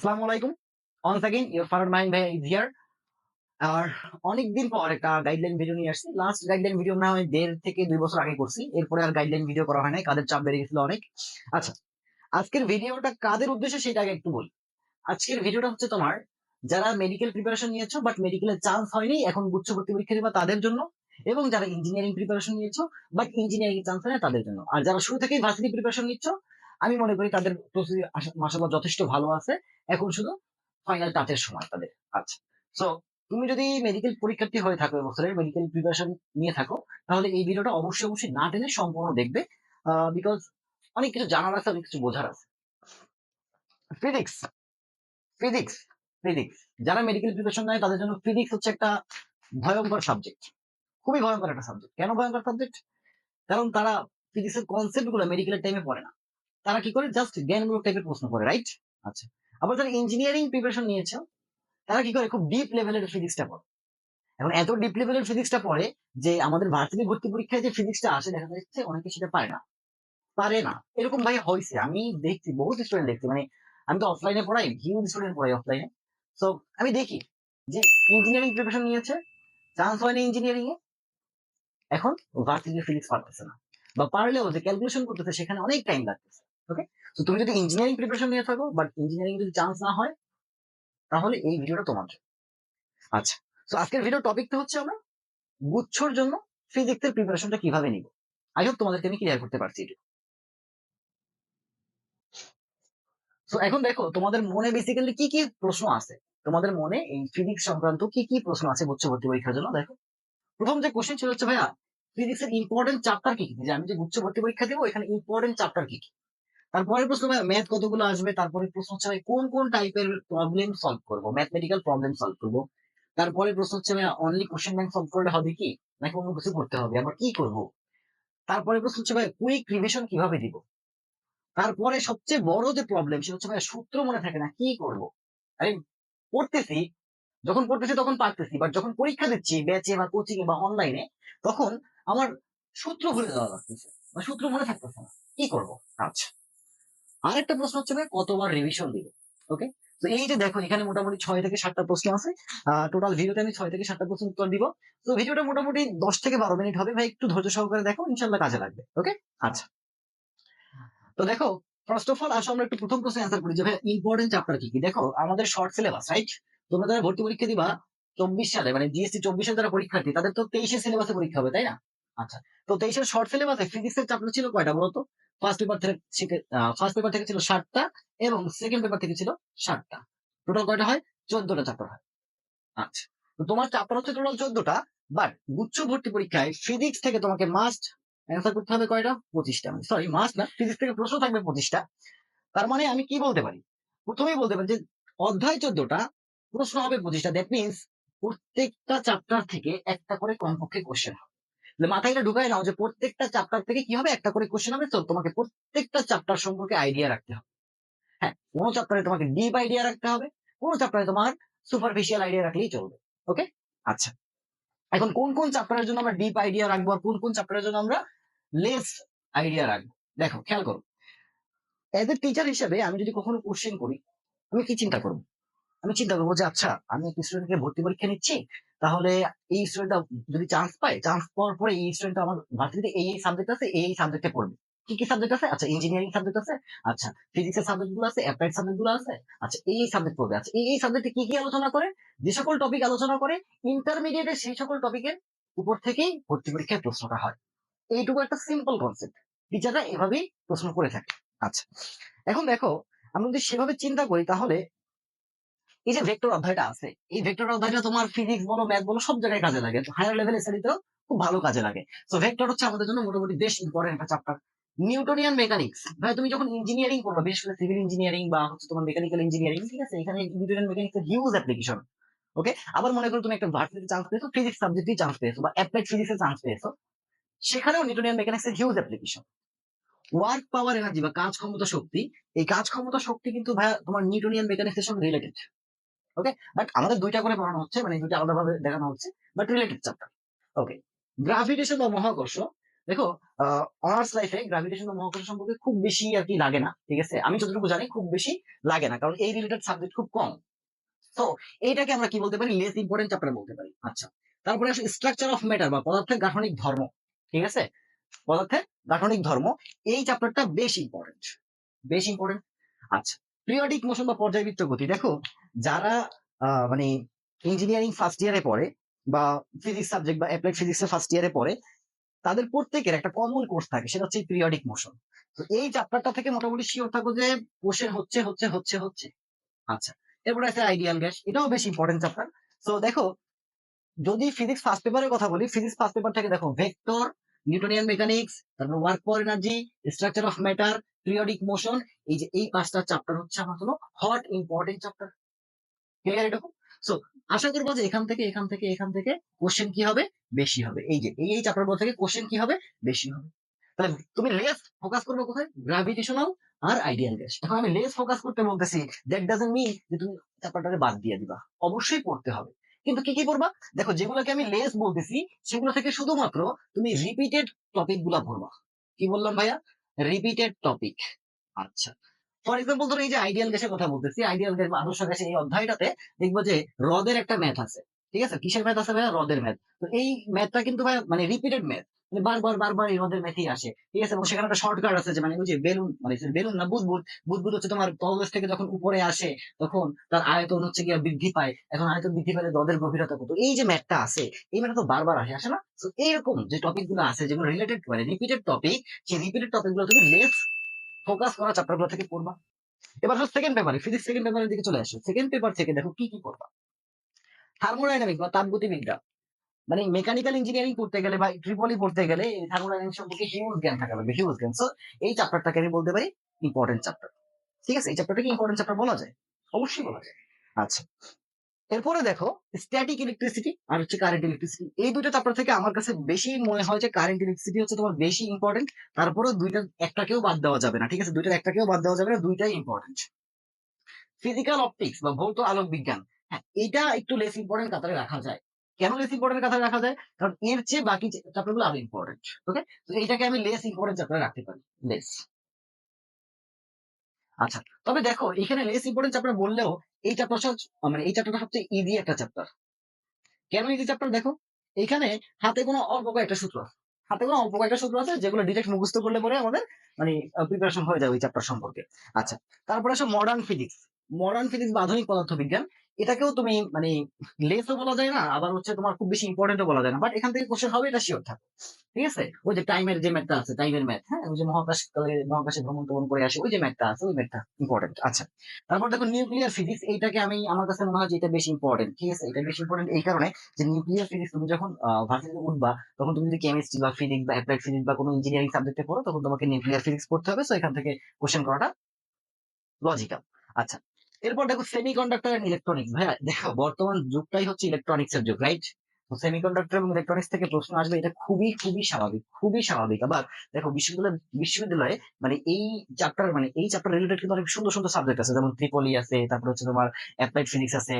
আসসালামু আলাইকুম। Once again your farer mind ভাই ইজ হিয়ার আর অনেকদিন পর একটা গাইডলাইন ভিডিও নিয়ে আসছি। লাস্ট গাইডলাইন ভিডিও না হয় দেড় থেকে দুই বছর আগে করছি। এরপরে আর গাইডলাইন ভিডিও করা হয় নাই। কাদের চাপ বেড়ে গেছিল অনেক। আচ্ছা আজকের ভিডিওটা কাদের উদ্দেশ্যে সেটা আগে একটু বলি। আজকের ভিডিওটা হচ্ছে তোমার, যারা মেডিকেল প্রিপারেশন নিয়েছো বাট মেডিকেলের চান্স হয়নি, এখন গুচ্ছ ভর্তি পরীক্ষা দিবা তাদের জন্য এবং যারা ইঞ্জিনিয়ারিং প্রিপারেশন নিয়েছো বাট ইঞ্জিনিয়ারিং চান্স হয় না তাদের জন্য। আর যারা শুরু থেকেই ভার্সিটি প্রিপারেশন নিচ্ছ আমি মনে করি তাদের প্রস্তুতি মাসাল্লাহ যথেষ্ট ভালো আছে। এখন শুধু ফাইনাল টাচের সময় তাদের আচ্ছা সো তুমি যদি মেডিকেল পরীক্ষার্থী হয়ে থাকো এবছরের মেডিকেল প্রিপারেশন নিয়ে থাকো, তাহলে এই ভিডিওটা অবশ্যই অবশ্যই না টেনে সম্পূর্ণ দেখবে। বিকজ অনেক কিছু জানার আছে, অনেক কিছু বোঝার আছে। ফিজিক্স ফিজিক্স ফিজিক্স যারা মেডিকেল প্রিপারেশন নেয়, তাদের জন্য ফিজিক্স হচ্ছে একটা ভয়ঙ্কর সাবজেক্ট খুবই ভয়ঙ্কর একটা সাবজেক্ট কেন ভয়ঙ্কর সাবজেক্ট কারণ তারা ফিজিক্সের কনসেপ্টগুলো মেডিকেলের টাইমে পড়ে না। তারা কি করে? জাস্ট জ্ঞানমূলক টাইপের প্রশ্ন করে রাইট আচ্ছা। আবার যারা ইঞ্জিনিয়ারিং প্রিপারেশন নিয়েছে তারা কি করে? খুব ডিপ লেভেলের ফিজিক্সটা পড়ে। এখন এত ডিপ লেভেলের ফিজিক্সটা পড়ে যে আমাদের ভার্সিটি ভর্তি পরীক্ষায় যে ফিজিক্সটা আসে, দেখা যাচ্ছে অনেকে সেটা পারে না। পারে না। এরকম ভাই হয়েছে আমি দেখছি, বহুত স্টুডেন্ট দেখছি। মানে আমি তো অফলাইনে পড়াই হিউজ স্টুডেন্ট পড়াই অফলাইনে সো আমি দেখি যে ইঞ্জিনিয়ারিং প্রিপারেশন নিয়েছে চান্স হয়নি ইঞ্জিনিয়ারিং এ। এখন ভার্সিটি ফিজিক্স পারতেছে না। বা পারলেও যে ক্যালকুলেশন করতেছে, সেখানে অনেক টাইম লাগতেছে। ওকে তো তুমি যদি ইঞ্জিনিয়ারিং প্রিপারেশন নিয়ে থাকো বাট ইঞ্জিনিয়ারিং যদি চান্স না হয়, তাহলে এই ভিডিওটা তোমার জন্য। আচ্ছা তো আজকের ভিডিও টপিকটা হচ্ছে আমরা গুচ্ছর জন্য ফিজিক্সের প্রিপারেশনটা কীভাবে নিব? আই হোপ তোমাদেরকে আমি ক্লিয়ার করতে পারছি এটা তো এখন দেখো, তোমাদের মনে বেসিক্যালি কি কি প্রশ্ন আছে? তোমাদের মনে এই ফিজিক্স সংক্রান্ত কি কি প্রশ্ন আছে গুচ্ছ ভর্তি পরীক্ষার জন্য? দেখো, প্রথম যে কোশ্চেন ছিল হচ্ছে, ভাইয়া ফিজিক্সের ইম্পর্টেন্ট চ্যাপ্টার কি কি? যে আমি যে গুচ্ছ ভর্তি পরীক্ষা দেবো, এখানে ইম্পর্টেন্ট চ্যাপ্টার কি কি? তারপরে প্রশ্ন ম্যাথ কতগুলো আসবে? তারপরে প্রশ্ন হচ্ছে কোন কোন টাইপের প্রবলেম সলভ করব? ম্যাথমেটিক্যাল প্রবলেম সলভ করব। তারপরে প্রশ্ন হচ্ছে অনলি কোশ্চেন ব্যাংক সলভ করলে হবে কি? নাকি অন্য কিছু করতে হবে? আবার কি করব? তারপরে প্রশ্ন হচ্ছে, ভাই কুইক রিভিশন কীভাবে দিব? তারপরে সবচেয়ে বড় যে প্রবলেম সেটা হচ্ছে, ভাই, সূত্র মনে থাকে না, কি করব? আরে পড়তেছি, যখন পড়তেছি তখন পারতেছি বাট যখন পরীক্ষা দিচ্ছি ব্যাচে বা কোচিং বা অনলাইনে তখন আমার সূত্র ভুলে যাওয়া লাগতেছে, বা সূত্র মনে থাকতেছে না, কি করব? আচ্ছা। আরেকটা প্রশ্ন হচ্ছে ভাই, কতবার রিভিশন দিব? ওকে তো এই যে দেখো, এখানে মোটামুটি ছয় থেকে সাতটা প্রশ্ন আছে। টোটাল ভিডিওতে আমি ছয় থেকে সাতটা প্রশ্ন উত্তর দিব। তো ভিডিওটা মোটামুটি দশ থেকে বারো মিনিট হবে। ভাই, একটু ধৈর্য সহকারে দেখো ইনশাল্লাহ কাজে লাগবে। ওকে আচ্ছা। তো দেখো ফার্স্ট অফ অল আসো আমরা একটু প্রথম প্রশ্নে অ্যান্সার করি যে ভাই ইম্পর্টেন্ট চ্যাপ্টার কি কি? দেখো, আমাদের শর্ট সিলেবাস রাইট তোমরা যারা ভর্তি পরীক্ষা দিবা, চব্বিশ সালে মানে চব্বিশ সালে যারা পরীক্ষার্থী, তাদের তো তেইশে সিলেবাসে পরীক্ষা হবে, তাই না? আচ্ছা। তো তেইশের শর্ট সিলেবাসে ফিজিক্সের চ্যাপ্টার ছিল কয়টা বলতো? ফার্স্ট পেপার থেকে ফার্স্ট পেপার থেকে ছিল ষাটটা এবং সেকেন্ড পেপার থেকে ছিল ষাটটা। টোটাল কয়টা হয়? চোদ্দটা চ্যাপ্টার হয়। আচ্ছা তোমার চ্যাপ্টার হচ্ছে টোটাল চোদ্দটা বাট গুচ্ছ ভর্তি পরীক্ষায় ফিজিক্স থেকে তোমাকে মাস্ট অ্যান্সার করতে হবে কয়টা? পঁচিশটা। সরি মাস্ট না ফিজিক্স থেকে প্রশ্ন থাকবে পঁচিশটা। তার মানে আমি কি বলতে পারি? প্রথমেই বলতে পারি যে অধ্যায় চোদ্দটা, প্রশ্ন হবে পঁচিশটা। দ্যাট মিনস প্রত্যেকটা চ্যাপ্টার থেকে একটা করে কমপক্ষে কোশ্চেন হবে। মাথায় এটা ঢুকায় নাও যে প্রত্যেকটা চ্যাপ্টার থেকে কি হবে? একটা করে কোশ্চেন হবে। তো তোমাকে প্রত্যেকটা চ্যাপ্টার সম্পর্কে আইডিয়া রাখতে হবে। হ্যাঁ কোনো চ্যাপ্টারে তোমাকে ডিপ আইডিয়া রাখতে হবে, কোনো চ্যাপ্টারে তোমার সুপারফিশিয়াল আইডিয়া রাখলেই চলবে। ওকে আচ্ছা। এখন কোন কোন চ্যাপ্টারের জন্য আমরা ডিপ আইডিয়া রাখব আর কোন কোন চ্যাপ্টারের জন্য আমরা লেস আইডিয়া রাখব? দেখো, খেয়াল করো। এজ এ টিচার হিসেবে আমি যদি কখনো কোশ্চেন করি, আমি কি চিন্তা করব? আমি চিন্তা করব যে আচ্ছা আমি একটা স্টুডেন্টকে ভর্তি পরীক্ষা নিচ্ছি, তাহলে এই স্টুডেন্টটা যদি চান্স পায় চান্স পাওয়ার পরে এই স্টুডেন্টটা আমার ভার্সিটিতে এই এই সাবজেক্ট আছে, এই সাবজেক্টে পড়বে। কি কি সাবজেক্ট আছে? আচ্ছা ইঞ্জিনিয়ারিং সাবজেক্ট আছে। আচ্ছা ফিজিক্সের সাবজেক্টগুলো আছে অ্যাপ্লাইড সাবজেক্টগুলো আছে। আচ্ছা এই সাবজেক্ট পড়বে। আচ্ছা এই এই সাবজেক্টে কি কি আলোচনা করে? যে সকল টপিক আলোচনা করে ইন্টারমিডিয়েটের সেই সকল টপিকের উপর থেকেই ভর্তি পরীক্ষায় প্রশ্নটা হয়। এইটুকু একটা সিম্পল কনসেপ্ট টিচাররা এভাবেই প্রশ্ন করে থাকে। আচ্ছা এখন দেখো, আমরা যদি সেভাবে চিন্তা করি, তাহলে এই যে ভেক্টর অধ্যায়টা আছে, এই ভেক্টর অধ্যায়টা তোমার ফিজিক্স বলো ম্যাথ বলো, সব জায়গায় কাজে লাগে। হায়ার লেভেল স্টাডিতেও খুব ভালো কাজে লাগে। তো ভেক্টর হচ্ছে আমাদের জন্য মোটামুটি বেশ ইম্পর্টেন্ট একটা চ্যাপ্টার নিউটোনিয়ান মেকানিক্স ভাই তুমি যখন ইঞ্জিনিয়ারিং করবে বিশেষ করে সিভিল ইঞ্জিনিয়ারিং বা হচ্ছে তোমার মেকানিক্যাল ইঞ্জিনিয়ারিং ঠিক আছে? এখানে নিউটোনিয়ান মেকানিক্স এর হিউজ অ্যাপ্লিকেশন ওকে আবার মনে করো তুমি একটা ভার্সিটি চান্স পেয়েছ ফিজিক্স সাবজেক্টে চান্স পেয়েছ, বা অ্যাপ্লাইড ফিজিক্সে চান্স পেয়েছ, সেখানেও নিউটোনিয়ান মেকানিক্স এর huge application work power energy বা কাজ ক্ষমতা শক্তি, এই কাজ ক্ষমতা শক্তি কিন্তু ভাই তোমার নিউটোনিয়ান মেকানিক্স এর সঙ্গে রিলেটেড ওকে বাট আমাদের দুইটা করে পড়ানো হচ্ছে মানে দুইটা আলাদাভাবে দেখানো হচ্ছে but related chapter okay gravitation বা মহাকর্ষ, দেখো অনার্স লাইফে গ্রাভিটেশন ও মহাকর্ষ সম্পর্কে খুব বেশি আর কি লাগে না, ঠিক আছে? আমি যতটুকু জানি, খুব বেশি লাগে না, কারণ এই রিলেটেড সাবজেক্ট খুব কম। তো এইটাকে আমরা কি বলতে পারি? লেস ইম্পর্টেন্ট চ্যাপ্টার বলতে পারি। আচ্ছা তারপরে আসে স্ট্রাকচার অফ ম্যাটার বা পদার্থের গাঠনিক ধর্ম, ঠিক আছে? পদার্থের গাঠনিক ধর্ম, এই চ্যাপ্টারটা বেশ ইম্পর্টেন্ট বেশ ইম্পর্টেন্ট আচ্ছা পিরিয়ডিক মোশন বা পর্যায়বৃত্ত গতি, দেখো যারা মানে ইঞ্জিনিয়ারিং ফার্স্ট ইয়ারে পড়ে বা ফিজিক্স সাবজেক্ট বা অ্যাপ্লাইড ফিজিক্স ফার্স্ট ইয়ারে পড়ে, তাদের প্রত্যেকের একটা কমন কোর্স থাকে, সেটা হচ্ছে পিরিয়ডিক মোশন তো এই চ্যাপ্টারটা থেকে মোটামুটি শিওর থাকো যে কোশ্চেন হচ্ছে হচ্ছে হচ্ছে হচ্ছে। আচ্ছা এরপরে আছে আইডিয়াল গ্যাস এটাও বেশ ইম্পর্টেন্ট চ্যাপ্টার তো দেখো, যদি ফিজিক্স ফার্স্ট পেপারের কথা বলি ফিজিক্স ফার্স্ট পেপার থেকে দেখো ভেক্টর নিউটনিয়ান মেকানিক্স তারপর work for energy structure of matter periodic motion এই যে এই পাঁচটা চ্যাপ্টার হচ্ছে আমার হট ইম্পর্টেন্ট চ্যাপ্টার ক্লিয়ার এরকম সো আশা করব যে এখান থেকে এখান থেকে এখান থেকে কোশ্চেন কি হবে? বেশি হবে। এই যে, এই চ্যাপ্টারগুলো থেকে কোশ্চেন কি হবে? বেশি হবে। তাহলে তুমি লেস ফোকাস করবে কোথায়? গ্রাভিটেশনাল আর আইডিয়াল গ্যাস এখন আমি লেস ফোকাস করতে বলতেছি। দ্যাট ডাজন্ট মিন যে তুমি চ্যাপ্টারটাকে বাদ দিয়ে দিবা। অবশ্যই পড়তে হবে। কিন্তু কি কি করবা দেখো, যেগুলোকে আমি লেস বলতেছি, সেগুলো থেকে শুধুমাত্র তুমি রিপিটেড টপিকগুলা পড়বা। কি বললাম ভাইয়া? রিপিটেড টপিক আচ্ছা। ফর এক্সাম্পল ধরো এই যে আইডিয়াল গ্যাসের কথা বলতেছি আইডিয়াল গ্যাস বা আদর্শ গ্যাসের এই অধ্যায়টাতে দেখব যে হ্রদের একটা ম্যাথ আছে, ঠিক আছে? কিসের ম্যাথ আছে ভাইয়া? হ্রদের ম্যাথ তো এই ম্যাথটা কিন্তু ভাইয়া মানে রিপিটেড ম্যাথ মানে বারবার বারবার এই হ্রদের ম্যাথই আসে, ঠিক আছে? এবং সেখানে একটা শর্টকাট আছে যে মানে ওই যে বেলুন মানে বেলুন না, বুদবুদ বুদবুদ হচ্ছে তোমার তলদেশ থেকে যখন উপরে আসে, তখন তার আয়তন হচ্ছে গিয়ে বৃদ্ধি পায়, এখন আয়তন বৃদ্ধি পেলে হ্রদের গভীরতা কত? এই যে ম্যাথটা আছে, এই ম্যাথটা তো বারবার আসে আসে না? তো এইরকম যে টপিকগুলো আছে যেগুলো রিলেটেড মানে রিপিটেড টপিক সেই রিপিটেড টপিকগুলো তুমি লেস ফোকাস করা চ্যাপ্টারগুলো থেকে পড়বা। এবার সেকেন্ড পেপারে ফিজিক্স সেকেন্ড পেপারের দিকে চলে আসো। সেকেন্ড পেপার থেকে দেখো কি কি করবা থার্মোডাইনামিক বা তাপগতিবিদ্যা। মানে মেকানিক্যাল ইঞ্জিনিয়ারিং করতে গেলে বা ট্রিপলি পড়তে গেলে থার্মোডাইনামিক সম্পর্কে হিউজ জ্ঞান থাকা লাগবে হিউজ জ্ঞান। সো এই চ্যাপ্টারটাকে আমি বলতে পারি ইম্পর্টেন্ট চ্যাপ্টার ঠিক আছে? এই চ্যাপ্টারটাকে ইম্পর্টেন্ট চ্যাপ্টার বলা যায়? অবশ্যই বলা যায়। আচ্ছা। এরপরে দেখো স্ট্যাটিক ইলেকট্রিসিটি আর হচ্ছে কারেন্ট ইলেকট্রিসিটি এই দুটো চ্যাপ্টার থেকে আমার কাছে বেশি মনে হয় যে কারেন্ট ইলেকট্রিসিটি হচ্ছে তোমার বেশি ইম্পর্টেন্ট তারপরে দুইটা একটাকেও বাদ দেওয়া যাবে না, ঠিক আছে? দুইটার একটাকেও বাদ দেওয়া যাবে না, দুইটাই ইম্পর্টেন্ট ফিজিক্যাল অপটিক্স বা ভৌত আলোক বিজ্ঞান হ্যাঁ এটা একটু লেস ইম্পর্টেন্ট কাতারে রাখা যায়। কেন লেস ইম্পর্টেন্ট কাতারে রাখা যায়? কারণ এর চেয়ে বাকি চ্যাপ্টারগুলো আরও ইম্পর্টেন্ট ওকে তো এইটাকে আমি লেস ইম্পর্টেন্ট চ্যাপ্টারে রাখতে পারি লেস আচ্ছা তবে দেখো, এখানে লেস ইম্পর্টেন্ট চ্যাপ্টার বললেও এই চ্যাপ্টারটা মানে এই চ্যাপ্টারটা সবচেয়ে ইজি একটা চ্যাপ্টার কেন ইজি চ্যাপ্টার দেখো, এখানে হাতে কোনো অল্প কয়েকটা সূত্র আছে। হাতে কোনো অল্প কয়েকটা সূত্র আছে যেগুলো ডিরেক্ট মুখস্থ করলে পরে আমাদের মানে প্রিপারেশন হয়ে যাবে ওই চ্যাপ্টার সম্পর্কে। আচ্ছা তারপরে আসো মডার্ন ফিজিক্স মডার্ন ফিজিক্স বা আধুনিক পদার্থবিজ্ঞান, এটাকেও তুমি মানে লেসও বলা যায় না, আবার হচ্ছে তোমার খুব বেশি ইম্পর্টেন্টও বলা যায় না বাট এখান থেকে কোশ্চেন হবে এটা শিওর থাকো ঠিক আছে? ওই যে টাইমের যে ম্যাথটা আছে টাইমের ম্যাথ হ্যাঁ? ওই যে মহাকাশ মহাকাশে ভ্রমণ টমন করে আসে, ওই যে ম্যাথটা আছে, ওই ম্যাথটা ইম্পর্টেন্ট আচ্ছা। তারপর দেখো নিউক্লিয়ার ফিজিক্স এইটাকে আমি, আমার কাছে মনে হয় যে এটা বেশি ইম্পর্টেন্ট ঠিক আছে? এটা বেশি ইম্পর্টেন্ট এই কারণে যে নিউক্লিয়ার ফিজিক্স তুমি যখন ভার্সিটিতে উঠবা, তখন তুমি যদি কেমিস্ট্রি বা ফিজিক্স বা অ্যাপ্লাইড ফিজিক্স বা কোনো ইঞ্জিনিয়ারিং সাবজেক্টে পড়ো, তখন তোমাকে নিউক্লিয়ার ফিজিক্স পড়তে হবে সো এখান থেকে কোশ্চেন করাটা লজিক্যাল আচ্ছা। এরপর দেখো সেমি কন্ডাক্টর এন্ড ইলেকট্রনিক্স ভাইয়া, দেখো, বর্তমান যুগটাই হচ্ছে ইলেকট্রনিক্স এর যুগ রাইট তো সেমিকন্ডাক্টর এবং ইলেকট্রনিক্স থেকে প্রশ্ন আসবে, এটা খুবই খুবই স্বাভাবিক খুবই স্বাভাবিক। আবার দেখো, বিশ্ববিদ্যালয়, বিশ্ববিদ্যালয়ে মানে এই চ্যাপ্টার মানে এই চ্যাপ্টার রিলেটেড কিন্তু অনেক সুন্দর সুন্দর সাবজেক্ট আছে, যেমন ত্রিপলি আছে, তারপর হচ্ছে তোমার অ্যাপ্লাইড ফিজিক্স আছে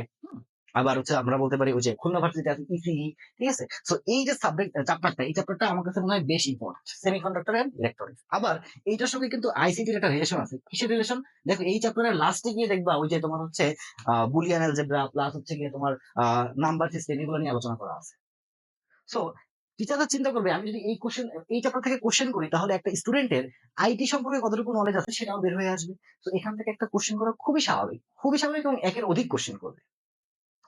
আবার হচ্ছে আমরা বলতে পারি ওই যে খুলনা ভার্সিটি আছে ইসিই ঠিক আছে? সো এই যে সাবজেক্ট চ্যাপ্টারটা এই চ্যাপ্টারটা আমার কাছে মনে হয় বেশ ইম্পর্টেন্ট সেমিকন্ডাক্টর এন্ড ইলেকট্রনিক্স আবার এইটার সঙ্গে কিন্তু আইসিটির একটা রিলেশন আছে। কিসের রিলেশন দেখো, এই চ্যাপ্টারের লাস্টে গিয়ে দেখবা ওই যে তোমার হচ্ছে বুলিয়ান অ্যালজেব্রা প্লাস হচ্ছে গিয়ে তোমার নাম্বার সিস্টেম এগুলো নিয়ে আলোচনা করা আছে। সো টিচাররা চিন্তা করবে, আমি যদি এই কোশ্চেন এই চ্যাপ্টার থেকে কোশ্চেন করি, তাহলে একটা স্টুডেন্টের আইটি সম্পর্কে কতটুকু নলেজ আছে সেটাও বের হয়ে আসবে। তো এখান থেকে একটা কোশ্চেন করা খুবই স্বাভাবিক খুবই স্বাভাবিক এবং একের অধিক কোশ্চেন করবে।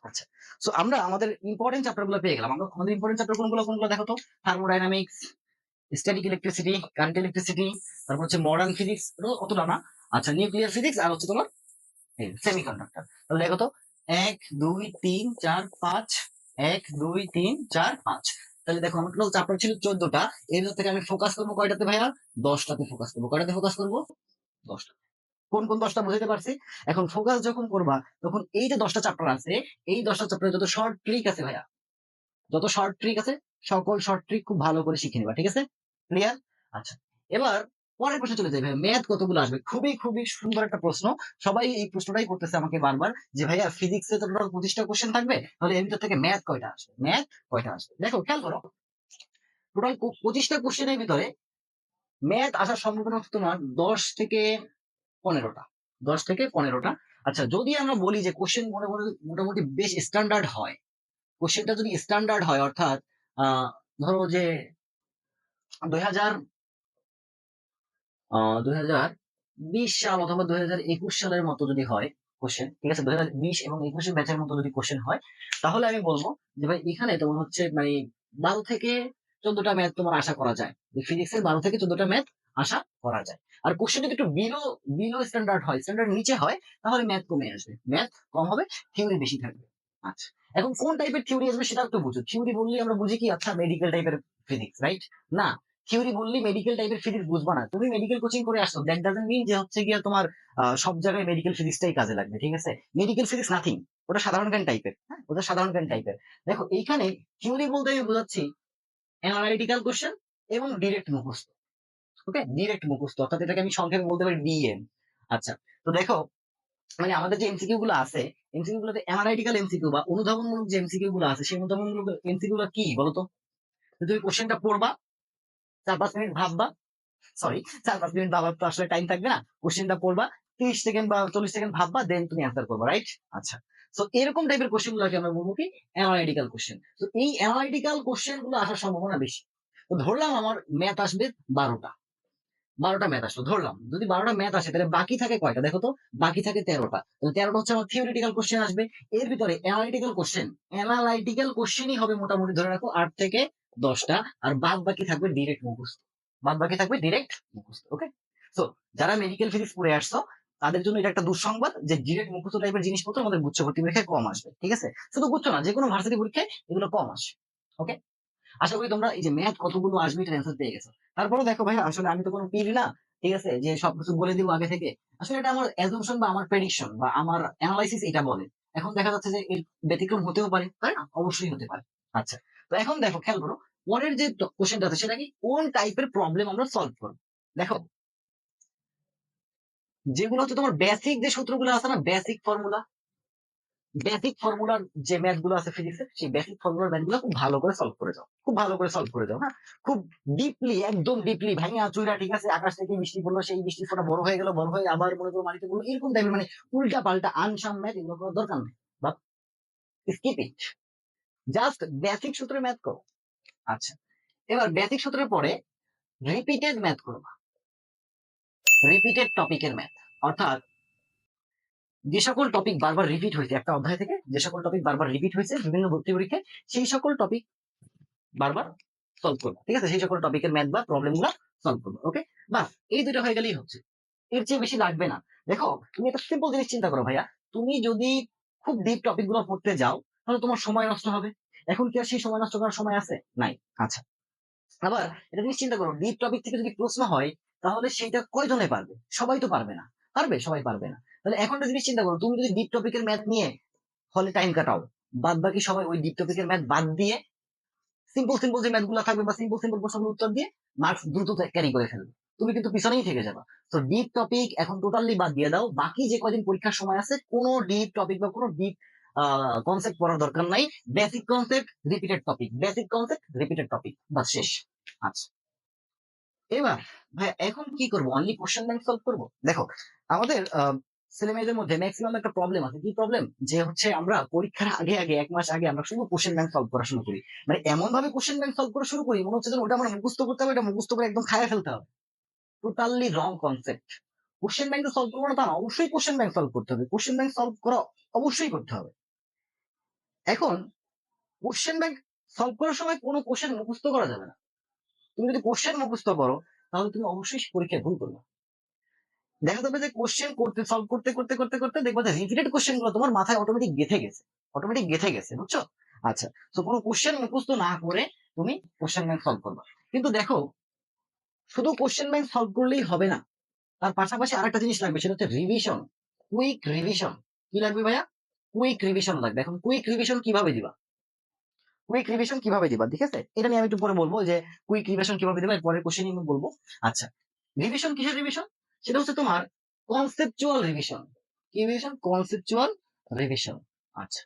আচ্ছা সো আমরা আমাদের ইম্পর্টেন্ট চ্যাপ্টারগুলো পেয়ে গেলাম। আমরা আমাদের ইম্পর্টেন্ট চ্যাপ্টার কোনগুলো কোনগুলো দেখো তো? Thermodynamics static electricity current electricity তারপর হচ্ছে মডার্ন ফিজিক্স অতটা না। আচ্ছা নিউক্লিয়ার ফিজিক্স আর হচ্ছে তোমার সেমিকন্ডাক্টর তাহলে দেখো তো, এক, দুই, তিন, চার, পাঁচ, এক, দুই, তিন, চার, পাঁচ। তাহলে দেখো, আমার টোটাল চ্যাপ্টার ছিল চোদ্দটা। এর থেকে আমি ফোকাস করব কয়টাতে ভাইয়া? দশটাতে ফোকাস করব। কয়টাতে ফোকাস করব? দশটা। কোন কোন দশটা বুঝতে পারছি? এখন ফোকাস যখন করবা, তখন এই যে দশটা চ্যাপ্টার আছে, এই দশটা চ্যাপ্টারে যত শর্ট ট্রিক আছে ভাইয়া, যত শর্ট ট্রিক আছে, সকল শর্ট ট্রিক খুব ভালো করে শিখে নিবা, ঠিক আছে? ক্লিয়ার আচ্ছা এবার পরের প্রশ্ন চলে যাই ভাই ম্যাথ কতগুলো আসবে? খুবই খুবই সুন্দর একটা প্রশ্ন। সবাই এই প্রশ্নটাই করতেছে আমাকে বারবার যে ভাইয়া ফিজিক্সে তো টোটাল পঁচিশটা কোশ্চেন থাকবে? তাহলে ভিতর থেকে ম্যাথ কয়টা আসবে? ম্যাথ কয়টা আসবে? দেখো, খেয়াল করো। টোটাল পঁচিশটা কোশ্চেনের ভিতরে ম্যাথ আসার সম্ভাবনা তোমার দশ থেকে পনেরোটা, দশ থেকে পনেরোটা। আচ্ছা যদি আমরা বলি যে কোশ্চেন মনে মনে মোটামুটি বেশ স্ট্যান্ডার্ড হয় কোশ্চেনটা যদি স্ট্যান্ডার্ড হয়, অর্থাৎ ধরো যে দুই হাজার দুই হাজার বিশ সাল অথবা দুই হাজার একুশ সালের মতো যদি হয় কোশ্চেন ঠিক আছে? দুই হাজার বিশ এবং একুশের ব্যাচের মতো যদি কোশ্চেন হয়, তাহলে আমি বলব যে ভাই, এখানে তোমার হচ্ছে মানে বারো থেকে চোদ্দটা ম্যাথ তোমার আশা করা যায়। ফিজিক্সের বারো থেকে চোদ্দটা ম্যাথ আশা করা যায়। আর কোশ্চেন যদি একটু বিলো বিলো স্ট্যান্ডার্ড হয় স্ট্যান্ডার্ড নিচে হয়, তাহলে ম্যাথ কমে আসবে। ম্যাথ কম হবে থিওরি বেশি থাকবে। আচ্ছা এখন কোন টাইপের থিওরি আসবে সেটা একটু বুঝো। থিওরি বললে আমরা বুঝি কি আচ্ছা মেডিকেল টাইপের ফিজিক্স রাইট না থিওরি বললে মেডিকেল টাইপের ফিজিক্স বুঝবা না। তুমি মেডিকেল কোচিং করে আসছো দ্যাট ডাজন্ট মিন যে হচ্ছে গিয়ে তোমার সব জায়গায় মেডিকেল ফিজিক্সটাই কাজে লাগবে, ঠিক আছে? মেডিকেল ফিজিক্স নাথিং ওটা সাধারণ জ্ঞান টাইপের হ্যাঁ? ওটা সাধারণ জ্ঞান টাইপের দেখো, এইখানে থিওরি বলতে আমি বোঝাচ্ছি অ্যানালাইটিক্যাল কোশ্চেন এবং ডিরেক্ট মুখস্থ। ওকে? ডিরেক্ট মুখস্থ, অর্থাৎ এটাকে আমি সংক্ষেপে বলতে পারি ডিএম। আচ্ছা তো দেখো মানে আমাদের যে এমসিকিউ গুলো আছে এমসিকিউ গুলোতে অ্যানালাইটিক্যাল এমসিকিউ বা অনুধাবনমূলক যে এমসিকিউ গুলো আছে, সেই অনুধাবনমূলক এমসিকিউ গুলো কি, বলতো? তুমি কোশ্চেনটা পড়বা, চার পাঁচ মিনিট ভাববা সরি চার পাঁচ মিনিট ভাবার তো আসলে টাইম থাকবে না কোশ্চেনটা পড়বা, তিরিশ সেকেন্ড বা চল্লিশ সেকেন্ড ভাববা দেন তুমি অ্যান্সার করবা রাইট আচ্ছা তো এরকম টাইপের কোশ্চেন গুলোকে আমরা বলব কি অ্যানালাইটিক্যাল কোশ্চেন তো এই অ্যানালাইটিক্যাল কোশ্চেনগুলো আসার সম্ভাবনা বেশি। তো ধরলাম আমার ম্যাথ আসবে বারোটা। বারোটা ম্যাথ আসলো, ধরলাম। যদি বারোটা ম্যাথ আসে, তাহলে বাকি থাকে কয়টা? দেখো তো, বাকি থাকে তেরোটা। তেরোটা হচ্ছে আমার থিওরিটিক্যাল কোশ্চেন আসবে। এর ভিতরে অ্যানালাইটিক্যাল কোশ্চেন অ্যানালাইটিক্যাল কোশ্চেনই হবে মোটামুটি ধরে রাখো আট থেকে দশটা, আর বাদ বাকি থাকবে ডিরেক্ট মুখস্থ। বাদ বাকি থাকবে ডিরেক্ট মুখস্থ ওকে তো যারা মেডিকেল ফিজিক্স পড়ে আসছো, তাদের জন্য এটা একটা দুঃসংবাদ যে ডিরেক্ট মুখস্থ টাইপের জিনিসপত্র আমাদের গুচ্ছ ভর্তি পরীক্ষায় কম আসবে, ঠিক আছে? শুধু গুচ্ছ না যে কোনো ভার্সিটি পরীক্ষায় এগুলো কম আসবে ওকে আশা করি তোমরা এই যে ম্যাথ কতগুলো আসবে এটার অ্যান্সার পেয়ে গেছো। তারপরে দেখো ভাই আসলে আমি তো কোনো পিডি না, ঠিক আছে? যে সবকিছু বলে দিব আগে থেকে। আসলে এটা আমার অ্যাজুমশন বা আমার প্রেডিকশন বা আমার অ্যানালাইসিস এটা বলে। এখন দেখা যাচ্ছে যে এর ব্যতিক্রম হতেও পারে, তাই না? অবশ্যই হতে পারে। আচ্ছা তো এখন দেখো, খেয়াল করো, পরের যে কোশ্চেনটা আছে, সেটা কি? কোন টাইপের প্রবলেম আমরা সলভ করব? দেখো, যেগুলো হচ্ছে তোমার বেসিক যে সূত্রগুলো আছে না বেসিক ফর্মুলা বেসিক ফর্মুলার যে ম্যাথগুলো আছে ফিজিক্সের সেই বেসিক ফর্মুলার ম্যাথগুলো খুব ভালো করে সলভ করে যাও। খুব ভালো করে সলভ করে যাও হ্যাঁ? খুব ডিপলি একদম ডিপলি ভাঙা চুইরা ঠিক আছে, আকাশ থেকে বৃষ্টি পড়ল, সেই বৃষ্টি ফোটা বড় হয়ে গেল, বড় হয়ে আবার মনে করো মাটিতে পড়ল, এরকম টাইপের মানে উল্টা পাল্টা আনসাম ম্যাথ এগুলো করার দরকার নেই বা স্কিপ ইট জাস্ট বেসিক সূত্রে ম্যাথ করো। আচ্ছা এবার বেসিক সূত্রের পরে রিপিটেড ম্যাথ করবা রিপিটেড টপিকের ম্যাথ অর্থাৎ যে সকল টপিক বারবার রিপিট হয়েছে, একটা অধ্যায় থেকে যে সকল টপিক বারবার রিপিট হয়েছে, বিভিন্ন ভর্তি পরীক্ষায়, সেই সকল টপিক বারবার সলভ করব, ঠিক আছে? সেই সকল টপিকের ম্যাথ বা প্রবলেমগুলো সলভ করব ওকে বাস, এই দুটো হয়ে গেলেই হচ্ছে। এর চেয়ে বেশি লাগবে না। দেখো, তুমি একটা সিম্পল জিনিস চিন্তা করো ভাইয়া, তুমি যদি খুব ডিপ টপিকগুলো পড়তে যাও, তাহলে তোমার সময় নষ্ট হবে। এখন কি আর সেই সময় নষ্ট করার সময় আছে? নাই আচ্ছা। আবার এটা তুমি চিন্তা করো ডিপ টপিক থেকে যদি প্রশ্ন হয়, তাহলে সেটা কয়জনে পারবে? সবাই তো পারবে না। পারবে? সবাই পারবে না। তাহলে এখন একটা জিনিস চিন্তা করো, তুমি যদি ডিপ টপিকের ম্যাথ নিয়ে হলে টাইম কাটাও, বাদ বাকি সবাই ওই ডিপ টপিকের ম্যাথ বাদ দিয়ে সিম্পল সিম্পল যে ম্যাথগুলো থাকবে বা সিম্পল সিম্পল প্রশ্নগুলো উত্তর দিয়ে মার্কস দ্রুত ক্যারি করে ফেলবে। তুমি কিন্তু পিছনেই থেকে যাবা। তো ডিপ টপিক এখন টোটালি বাদ দিয়ে দাও, বাকি যে কয়দিন পরীক্ষার সময় আছে, কোনো ডিপ টপিক বা কোনো ডিপ কনসেপ্ট পড়ার দরকার নাই। Basic concept repeated topic basic concept repeated topic বাস শেষ। আচ্ছা। এবার, ভাই, এখন কি করব? অনলি কোশ্চেন ব্যাংক সলভ করব? দেখো, আমাদের ছেলে মেয়েদের মধ্যে ম্যাক্সিমাম একটা প্রবলেম আছে। কি প্রবলেম যে হচ্ছে আমরা পরীক্ষার আগে আগে, এক মাস আগে আমরা শুধু কোশ্চেন ব্যাংক সলভ করা শুরু করি। মানে এমন ভাবে কোশ্চেন ব্যাংক সলভ করা শুরু করি, মনে হচ্ছে ওটা আমরা মুখস্থ করতে হবে, এটা মুখস্থ করে একদম খায়া ফেলতে হবে। Totally wrong concept question bank solve করব না, তা না, অবশ্যই কোশ্চেন ব্যাংক সলভ করতে হবে। কোশ্চেন ব্যাংক সলভ করা অবশ্যই করতে হবে। এখন কোশ্চেন ব্যাংক সলভ করার সময় কোনো কোশ্চেন মুখস্থ করা যাবে না। তুমি যদি কোশ্চেন মুখস্থ করো, তাহলে তুমি অবশ্যই পরীক্ষায় ভুল করবে। দেখা যাবে যে কোশ্চেন করতে সলভ করতে করতে করতে করতে দেখবা যে রিপিটেড কোশ্চেনগুলো তোমার মাথায় অটোমেটিক গেথে গেছে। অটোমেটিক গেথে গেছে, বুঝছ? আচ্ছা তো কোনো কোশ্চেন মুখস্থ না করে তুমি কোশ্চেন ব্যাংক সলভ করবা। কিন্তু দেখো, শুধু কোশ্চেন ব্যাংক সলভ করলেই হবে না, তার পাশাপাশি আরেকটা জিনিস লাগবে, সেটা হচ্ছে রিভিশন কুইক রিভিশন কি লাগবে ভাইয়া? কুইক রিভিশন লাগবে। এখন কুইক রিভিশন কীভাবে দিবা? কুইক রিভিশন কীভাবে দিবা? ঠিক আছে? এটা নিয়ে আমি একটু পরে বলব যে কুইক রিভিশন কীভাবে দিবা পরের কোশ্চেন আমি বলব। আচ্ছা রিভিশন কিসের রিভিশন সেটা হচ্ছে তোমার কনসেপচুয়াল রিভিশন কি রিভিশন কনসেপচুয়াল রিভিশন আচ্ছা।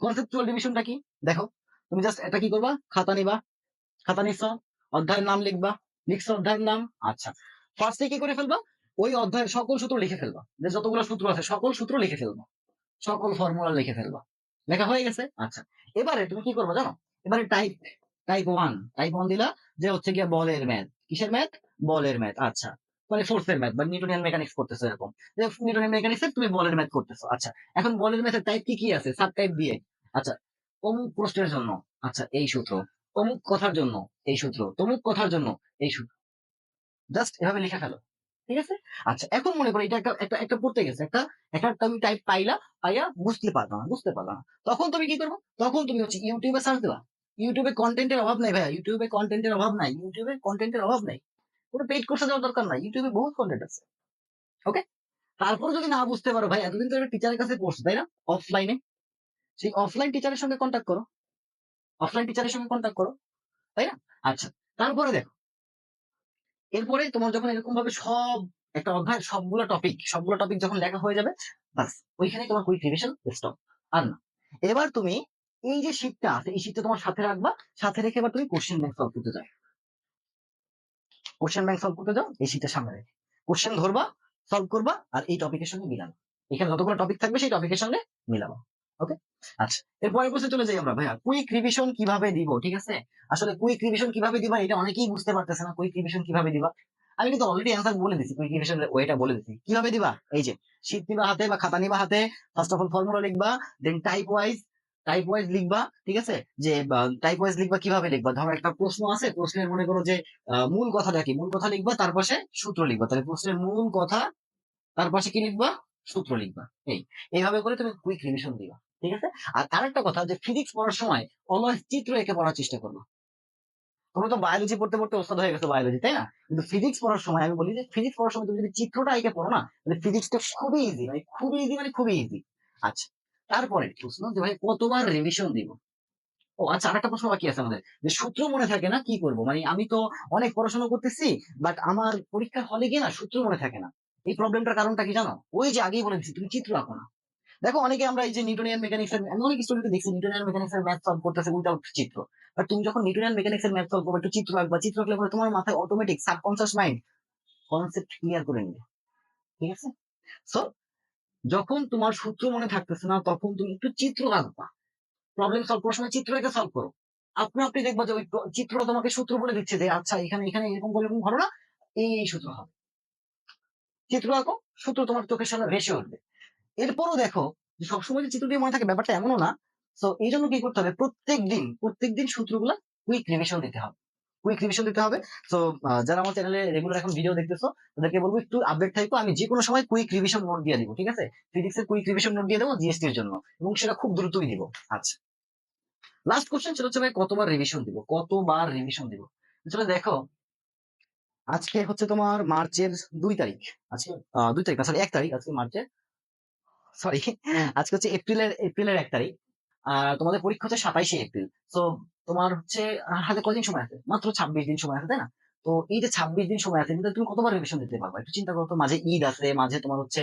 কনসেপচুয়াল রিভিশনটা কি? দেখো, তুমি জাস্ট এটা কি করবা? খাতা নিবা। খাতা নিচ্ছ, অধ্যায়ের নাম লিখবা। লিখছো অধ্যায়ের নাম? আচ্ছা। ফার্স্টে কি করে ফেলবা? ওই অধ্যায়ের সকল সূত্র লিখে ফেলবা। যে যতগুলো সূত্র আছে, সকল সূত্র লিখে ফেলবা। সকল ফর্মুলা লিখে ফেলবা। লেখা হয়ে গেছে? আচ্ছা। এবারে তুমি কি করবা জানো? এবারে type type one type one দিলা যে হচ্ছে গিয়ে বলের ম্যাথ। কিসের ম্যাথ? বলের ম্যাথ আচ্ছা। মানে ফোর্সের ম্যাথ বা নিউটনিয়ান মেকানিক্স করতেছো এরকম। নিউটনিয়ান মেকানিক্স তুমি বলের ম্যাথ করতেছো। আচ্ছা এখন বলের ম্যাথের টাইপ কি কি আছে? সাব টাইপ দিয়ে। আচ্ছা অমুক প্রশ্নের জন্য আচ্ছা এই সূত্র। অমুক কথার জন্য, এই সূত্র। তমুক কথার জন্য, এই সূত্র। জাস্ট এভাবে লিখে ফেলো। ঠিক আছে? আচ্ছা এখন মনে করো এটা একটা একটা একটা পড়তে গেছে। একটা একটা তুমি টাইপ পাইলা, পাইয়া বুঝতে পারবা না, বুঝতে পারবা না। তখন তুমি কি করব? তখন তুমি হচ্ছে ইউটিউবে সার্চ দেবা। ইউটিউবে কন্টেন্টের অভাব নাই ভাইয়া। ইউটিউবে কন্টেন্টের অভাব নাই। ইউটিউবে কন্টেন্টের অভাব নাই। কোনো পেইড কোর্সে যাওয়ার দরকার নাই। ইউটিউবে বহুত কন্টেন্ট আছে। ওকে তারপর যদি না বুঝতে পারো ভাই এতদিন তো টিচারের কাছে পড়ছো তাই না? অফলাইনে সেই অফলাইন টিচারের সঙ্গে কন্ট্যাক্ট করো। অফলাইন টিচারের সঙ্গে কন্ট্যাক্ট করো। তাই না? আচ্ছা তারপরে দেখো। এরপরে তোমার যখন এরকম ভাবে সব একটা অধ্যায়ের সবগুলো টপিক সবগুলো টপিক যখন লেখা হয়ে যাবে বাস ওইখানে তোমার কুইক রিভিশন স্টপ আর না। এবার তুমি এই যে শীটটা আছে, এই শীটটা তোমার সাথে রাখবা, সাথে রেখে এবার তুমি কোশ্চেন ব্যাংক সলভ করতে যাও। কোশ্চেন ব্যাংক সলভ করতে যাও, এই শীটটা সামনে রেখে। কোশ্চেন ধরবা সলভ করবা, আর এই টপিকের সঙ্গে মিলানো এখানে যতগুলো টপিক থাকবে, সেই টপিকের সঙ্গে মিলাবো। ওকে আচ্ছা এরপরে প্রশ্নে চলে যাই আমরা, ভাইয়া। কুইক রিভিশন কীভাবে দিব, ঠিক আছে? আসলে কুইক রিভিশন কীভাবে দিবা, এটা অনেকেই বুঝতে পারতেছে না কুইক রিভিশন কীভাবে দিবা? আমি কিন্তু অলরেডি অ্যান্সার বলে দিচ্ছি কুইক রিভিশন ওইটা বলে দিচ্ছি কীভাবে দিবা? এই যে শীত নিবা হাতে বা খাতা নিবা হাতে ফার্স্ট অফ অল ফর্মুলা লিখবা then type wise type wise লিখবা, ঠিক আছে? যে টাইপ ওয়াইজ লিখবা কীভাবে লিখবা? ধরো একটা প্রশ্ন আছে, প্রশ্নের মনে করো যে মূল কথাটা কি? মূল কথা লিখবা, তার পাশে সূত্র লিখবা। তাহলে প্রশ্নের মূল কথা, তার পাশে কি লিখবা? সূত্র লিখবা। এই, এইভাবে করে তুমি কুইক রিভিশন দিবা, ঠিক আছে? আর আরেকটা কথা, যে ফিজিক্স পড়ার সময় অলওয়েজ চিত্র এঁকে পড়ার চেষ্টা করব। তোমরা তো বায়োলজি পড়তে পড়তে ওস্তাদ হয়ে গেছে বায়োলজি তাই না? কিন্তু ফিজিক্স পড়ার সময়, আমি বলি যে ফিজিক্স পড়ার সময় তুমি যদি চিত্রটা এঁকে পড়ো না, তাহলে ফিজিক্সটা খুবই ইজি মানে খুবই ইজি মানে খুবই ইজি আচ্ছা তারপরে প্রশ্ন যে ভাই, কতবার রিভিশন দিব? ও আচ্ছা আরেকটা প্রশ্ন বাকি আছে আমাদের। যে সূত্র মনে থাকে না, কি করব? মানে আমি তো অনেক পড়াশোনা করতেছি বাট আমার পরীক্ষার হলে গিয়ে না সূত্র মনে থাকে না। এই প্রবলেমটার কারণটা কি জানো? ওই যে আগেই বলে দিচ্ছি তুমি চিত্র আঁকো না। দেখো, অনেকে আমরা এই যে নিউটনিয়ান মেকানিক্স এর অনেক স্টুডেন্ট দেখছি নিউটনিয়ান মেকানিক্স এর ম্যাথ সলভ করতেছে উইদাউট চিত্র। বাট তুমি যখন নিউটনিয়ান মেকানিক্স এর ম্যাথ সলভ করবে, একটু চিত্র আঁকবা, চিত্র আঁকলে তোমার মাথায় automatic subconscious mind concept clear করে নেবে। ঠিক আছে? সো যখন তোমার সূত্র মনে থাকতেছে না, তখন তুমি একটু চিত্র আঁকবা প্রবলেম সলভ করার সময় চিত্র রেখে সলভ করো। আপনি আপনি দেখবা যে ওই চিত্রটা তোমাকে সূত্র বলে দিচ্ছে যে আচ্ছা এখানে এখানে এরকম করে এরকম ঘটনা, এই এই সূত্র হবে। চিত্র আঁকো সূত্র তোমার চোখের সামনে ভেসে উঠবে। এরপরও দেখো যে সবসময় যে চিত্র দিয়ে মনে থাকে, ব্যাপারটা এমনও না। তো এই জন্য কি করতে হবে? প্রত্যেক দিন প্রত্যেক দিন সূত্রগুলা কুইক রিভিশন দিতে হবে। কুইক রিভিশন দিতে হবে। তো যারা আমার চ্যানেলে রেগুলার এখন ভিডিও দেখতেছো তাদেরকে বলব একটু আপডেট থাকব আমি যে কোনো সময় কুইক রিভিশন নোট দিয়ে দিব ঠিক আছে? ফিজিক্স এর কুইক রিভিশন নোট দিয়ে দেবো জিএসটি এর জন্য এবং সেটা খুব দ্রুতই দিব। আচ্ছা। লাস্ট কোশ্চেন ছিল হচ্ছে ভাই কতবার রিভিশন দিব? কতবার রিভিশন দিব? আসলে দেখো আজকে হচ্ছে তোমার মার্চের দুই তারিখ আজকে দুই তারিখ সরি এক তারিখ আজকে মার্চের সরি আজকে হচ্ছে এপ্রিলের এপ্রিলের এক তারিখ আর তোমাদের পরীক্ষা হচ্ছে সাতাইশে এপ্রিল। তো তোমার হচ্ছে হাতে কদিন সময় আছে? মাত্র ছাব্বিশ দিন সময় আছে, তাই না? তো এই যে ছাব্বিশ দিন সময় আছে তুমি কতবার রিভিশন দিতে পারবে? একটু চিন্তা করো তো, মাঝে ঈদ আছে, মাঝে তোমার হচ্ছে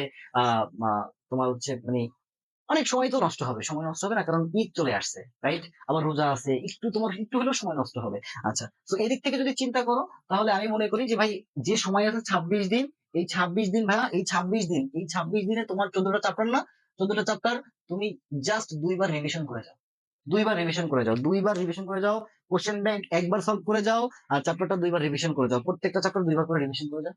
তোমার হচ্ছে মানে অনেক সময় তো নষ্ট হবে, সময় নষ্ট হবে না, কারণ ঈদ চলে আসছে রাইট আবার রোজা আছে, একটু তোমার, একটু হলেও সময় নষ্ট হবে। আচ্ছা তো এদিক থেকে যদি চিন্তা করো, তাহলে আমি মনে করি যে ভাই, যে সময় আছে ছাব্বিশ দিন, এই ছাব্বিশ দিন ভাইয়া, এই ছাব্বিশ দিন, এই ছাব্বিশ দিনে তোমার চোদ্দটা চ্যাপ্টার না, চোদ্দটা চ্যাপ্টার তুমি জাস্ট দুইবার রিভিশন করে যাও। দুইবার রিভিশন করে যাও, দুইবার রিভিশন করে যাও কোশ্চেন ব্যাংক একবার সলভ করে যাও, আর চ্যাপ্টারটা দুইবার রিভিশন করে যাও, প্রত্যেকটা চ্যাপ্টার দুইবার করে রিভিশন করে যাও।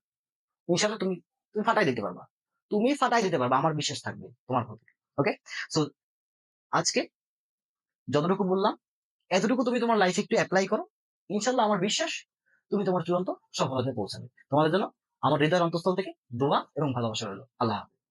ইনশাআল্লাহ তুমি তুমি ফাটাই দিতে পারবা। তুমি ফাটাই দিতে পারবা, আমার বিশ্বাস থাকবে তোমার প্রতি ওকে সো আজকে যতটুকু বললাম, এতটুকু তুমি তোমার লাইফে একটু অ্যাপ্লাই করো। ইনশাল্লাহ আমার বিশ্বাস তুমি তোমার চূড়ান্ত সফলতায় পৌঁছাবে। তোমাদের জন্য আমার হৃদয়ের অন্তঃস্থল থেকে দোয়া এবং ভালোবাসা রইল। আল্লাহ হাফেজ।